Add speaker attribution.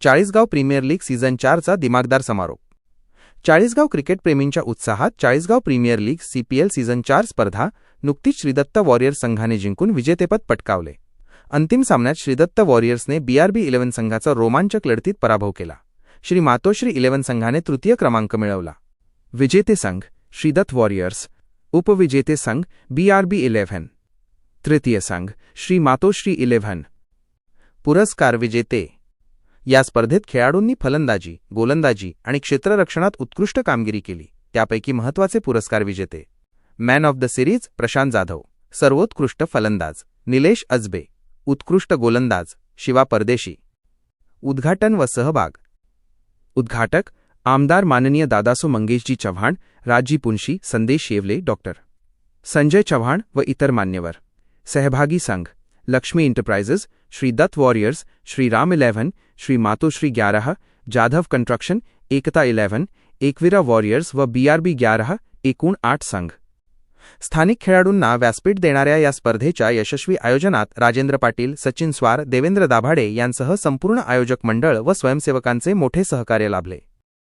Speaker 1: Chalisgaon premier league season चारचा दिमागदार समारोप. चाळीसगाव क्रिकेटप्रेमींच्या उत्साहात Chalisgaon premier league CPL season चार स्पर्धा नुकतीच श्रीदत्त वॉरियर्स संघाने जिंकून विजेतेपद पटकावले. अंतिम सामन्यात श्रीदत्त वॉरियर्सने बीआरबी इलेव्हन संघाचा रोमांचक लढतीत पराभव केला. श्री मातोश्री इलेव्हन संघाने तृतीय क्रमांक मिळवला. विजेते संघ श्रीदत्त वॉरियर्स उपविजेते संघ बीआरबी इलेव्हन. तृतीय संघ श्री मातोश्री इलेव्हन. पुरस्कार विजेते या स्पर्धेत खेळाडूंनी फलंदाजी गोलंदाजी आणि क्षेत्ररक्षणात उत्कृष्ट कामगिरी केली. त्यापैकी महत्त्वाचे पुरस्कार विजेते. Man of the series Prashant Jadhav. सर्वोत्कृष्ट फलंदाज. निलेश अजबे. उत्कृष्ट गोलंदाज. शिवा परदेशी. उद्घाटन व सहभाग. उद्घाटक आमदार माननीय दादासो मंगेशजी चव्हाण राजी पुंशी संदेश येवले डॉक्टर. संजय चव्हाण व इतर मान्यवर. सहभागी संघ. Lakshmi enterprises Shri Datt warriors Shri Ram eleven Shri Matoshri ग्यारह Jadhav construction Ekta eleven Ekvira warriors व बीआरबी ग्यारह एकूण आठ संघ स्थानिक खेळाडूंना व्यासपीठ देणाऱ्या या स्पर्धेच्या यशस्वी आयोजनात राजेंद्र पाटील सचिन स्वार देवेंद्र दाभाडे यांसह संपूर्ण आयोजक मंडळ व स्वयंसेवकांचे मोठे सहकार्य लाभले.